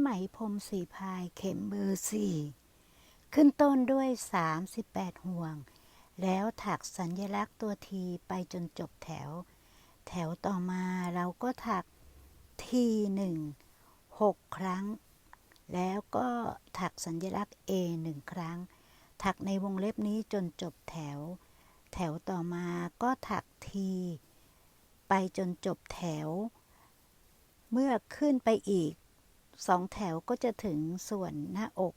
ไหมพรมสีพายเข็มเบอร์สี่ขึ้นต้นด้วย 38 ห่วง แล้วถักสัญลักษณ์ตัวทีไปจนจบแถว แถวต่อมาเราก็ถักทีหนึ่งหกครั้ง แล้วก็ถักสัญลักษณ์ A หนึ่งครั้ง ถักในวงเล็บนี้จนจบแถว แถวต่อมาก็ถักที ไปจนจบแถว เมื่อขึ้นไปอีก สองแถวก็จะถึงส่วนหน้าอก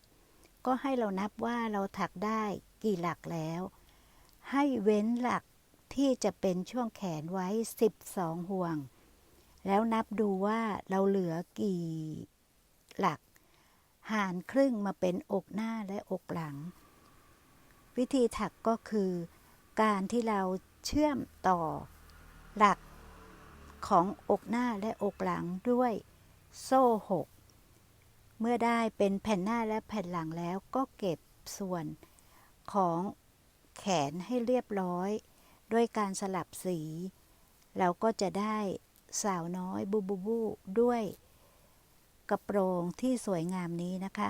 ก็ให้เรานับว่าเราถักได้กี่หลักแล้ว ให้เว้นหลักที่จะเป็นช่วงแขนไว้ 12 ห่วง แล้วนับดูว่าเราเหลือกี่หลัก หารครึ่งมาเป็นอกหน้าและอกหลัง วิธีถักก็คือ การที่เราเชื่อมต่อหลักของอกหน้าและอกหลังด้วยโซ่หก เมื่อได้เป็นแผ่นหน้าและแผ่นหลังแล้วก็เก็บส่วนของแขนให้เรียบร้อย ด้วยการสลับสี เราก็จะได้สาวน้อยบูบูบูด้วยกระโปรงที่สวยงามนี้นะคะ